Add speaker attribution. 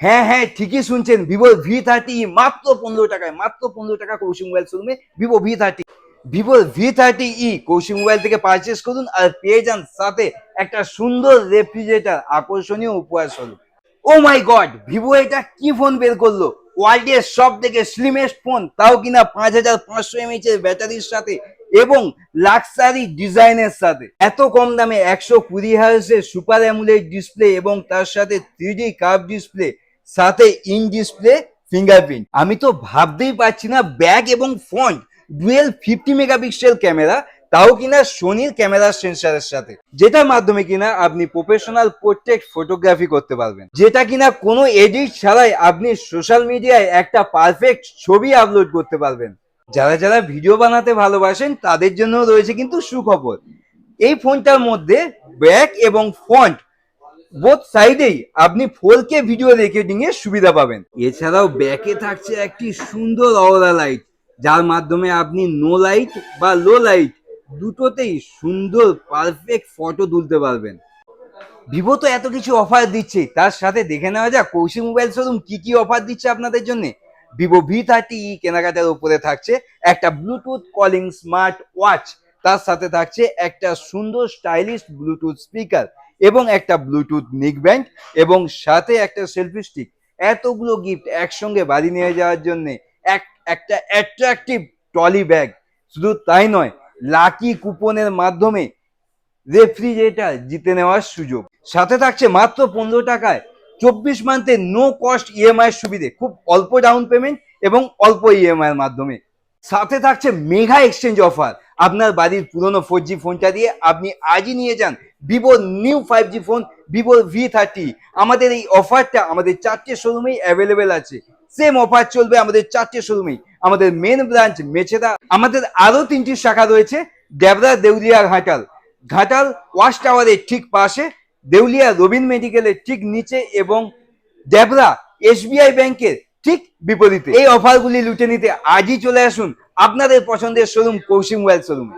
Speaker 1: হ্যাঁ হ্যাঁ ঠিকই শুনছেন। ভিভো ভি থার্টি মাত্র পনেরো টাকায়, মাত্র পনেরো টাকা কৌশিক মোবাইল শোরুমে Vivo V thirty Vivo V thirty E Kaushik mobile থেকে পারচেস করুন আর পেয়ে যান সাথে একটা সুন্দর রেফ্রিজারেটর আকর্ষণীয় উপহার স্বরূপ ও মাই গড ভিভো এটা কি ফোন বের করল? ওয়ার্ল্ডের সব থেকে স্লিমেস্ট ফোন তাও কিনা পাঁচ হাজার পাঁচশো এমএইচ এর ব্যাটারির সাথে এবং লাক্সারি ডিজাইনের সাথে। এত কম দামে একশো কুড়ি হার্সের সুপার অ্যামুলেট ডিসপ্লে এবং তার সাথে থ্রি ডি কার্ভ ডিসপ্লে সাথে ইন ডিসপ্লে ফিঙ্গারপ্রিন্ট আমি তো ভাবতেই পারছি না ব্যাগ এবং front dual fifty megapixel camera তাও কিনা সোনির ক্যামেরা সেন্সারের সাথে। যেটার মাধ্যমে কিনা আপনি প্রফেশনাল পোর্ট্রেট ফটোগ্রাফি করতে পারবেন। যেটা কিনা কোনো এডিট ছাড়াই আপনি সোশ্যাল মিডিয়ায় একটা পারফেক্ট ছবি আপলোড করতে পারবেন। যারা যারা ভিডিও বানাতে ভালোবাসেন, তাদের জন্য রয়েছে কিন্তু সুখবর। এই ফোনটার মধ্যে ব্যাক এবং ফন্ট বোথ সাইডেই আপনি ফোর কে ভিডিও রেকর্ডিং এর সুবিধা পাবেন। এছাড়াও ব্যাকে থাকছে একটি সুন্দর অওরা লাইট যার মাধ্যমে আপনি নো লাইট বা লো লাইট দুটোতেই সুন্দর পারফেক্ট ফটো তুলতে পারবেন। ভিভো তো এত কিছু অফার দিচ্ছে তার সাথে দেখে নেওয়া যাক কৌশিক মোবাইল শোরুম কি কি অফার দিচ্ছে আপনাদের জন্য? ভিভো ভি থার্টি ই কেনাকাটার উপরে থাকছে একটা ব্লুটুথ কলিং স্মার্ট ওয়াচ তার সাথে থাকছে একটা সুন্দর স্টাইলিশ ব্লুটুথ স্পিকার এবং একটা ব্লুটুথ নিক ব্যান্ড এবং সাথে একটা সেলফি স্টিক এতগুলো গিফট একসঙ্গে বাড়ি নিয়ে যাওয়ার জন্য এক, একটা অ্যাট্রাকটিভ টলি ব্যাগ শুধু তাই নয় লাকি কুপনের মাধ্যমে রেফ্রিজারেটর জিতে নেওয়ার সুযোগ। সাথে থাকছে মাত্র পনেরো টাকায় চব্বিশ মান্থের নো কস্ট ইএমআই সুবিধে, খুব অল্প ডাউন পেমেন্ট এবং অল্প ইএমআই এর মাধ্যমে। সাথে থাকছে মেগা এক্সচেঞ্জ অফার আপনার বাড়ির পুরনো ফোর জি ফোনটা দিয়ে আপনি আজই নিয়ে যান Vivo new five G phone Vivo V thirty আমাদের এই অফারটা আমাদের চারটে শোরুমেই অ্যাভেলেবেল আছে। সেম অফার চলবে আমাদের চারটে শোরুমেই আমাদের মেন ব্রাঞ্চ মেছেদা। আমাদের আরও তিনটি শাখা রয়েছে ডেবরা দেউলিয়া ঘাটাল। ঘাটাল ওয়াশ টাওয়ারের ঠিক পাশে, দেউলিয়া রবিন মেডিকেলের ঠিক নিচে এবং ডেবরা এসবিআই ব্যাংকের ঠিক বিপরীতে। এই অফারগুলি লুটে নিতে আজই চলে আসুন আপনাদের পছন্দের শোরুম কৌশিক মোবাইল শোরুম